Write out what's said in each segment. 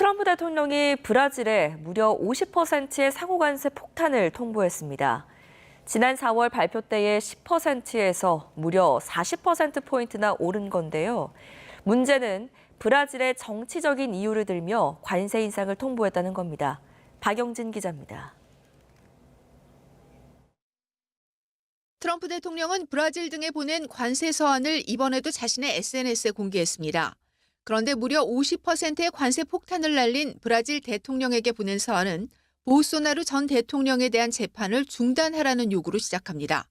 트럼프 대통령이 브라질에 무려 50%의 상호관세 폭탄을 통보했습니다. 지난 4월 발표 때의 10%에서 무려 40%포인트나 오른 건데요. 문제는 브라질의 정치적인 이유를 들며 관세 인상을 통보했다는 겁니다. 박영진 기자입니다. 트럼프 대통령은 브라질 등에 보낸 관세 서한을 이번에도 자신의 SNS에 공개했습니다. 그런데 무려 50%의 관세 폭탄을 날린 브라질 대통령에게 보낸 서한은 보소나루 전 대통령에 대한 재판을 중단하라는 요구로 시작합니다.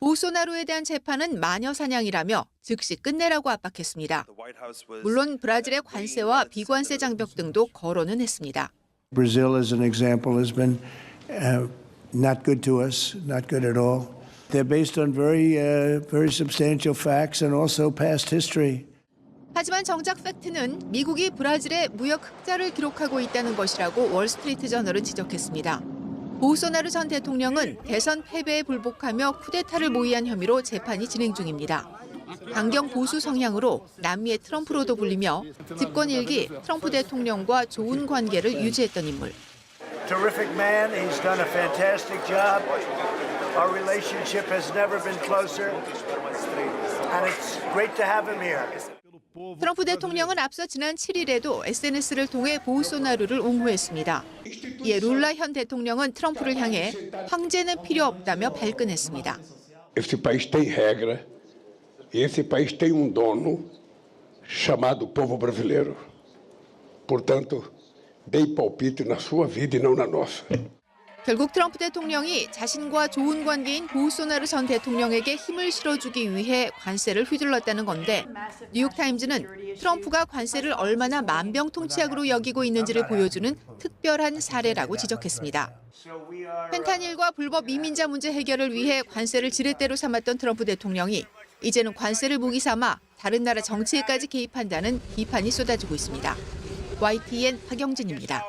보소나루에 대한 재판은 마녀 사냥이라며 즉시 끝내라고 압박했습니다. 물론 브라질의 관세와 비관세 장벽 등도 거론은 했습니다. Uh, uh. 하지만 정작 팩트는 미국이 브라질에 무역 흑자를 기록하고 있다는 것이라고 월스트리트 저널은 지적했습니다. 보소나루 전 대통령은 대선 패배에 불복하며 쿠데타를 모의한 혐의로 재판이 진행 중입니다. 강경 보수 성향으로 남미의 트럼프로도 불리며 집권 일기 트럼프 대통령과 좋은 관계를 유지했던 인물. 트럼프 대통령은 앞서 지난 7일에도 SNS를 통해 보우소나루를 옹호했습니다. 이에 룰라 현 대통령은 트럼프를 향해 황제는 필요 없다며 발끈했습니다. E um e. 결국 트럼프 대통령이 자신과 좋은 관계인 보우소나루 전 대통령에게 힘을 실어주기 위해 관세를 휘둘렀다는 건데 뉴욕타임즈는 트럼프가 관세를 얼마나 만병통치약으로 여기고 있는지를 보여주는 특별한 사례라고 지적했습니다. 펜타닐과 불법 이민자 문제 해결을 위해 관세를 지렛대로 삼았던 트럼프 대통령이 이제는 관세를 무기 삼아 다른 나라 정치에까지 개입한다는 비판이 쏟아지고 있습니다. YTN 박영진입니다.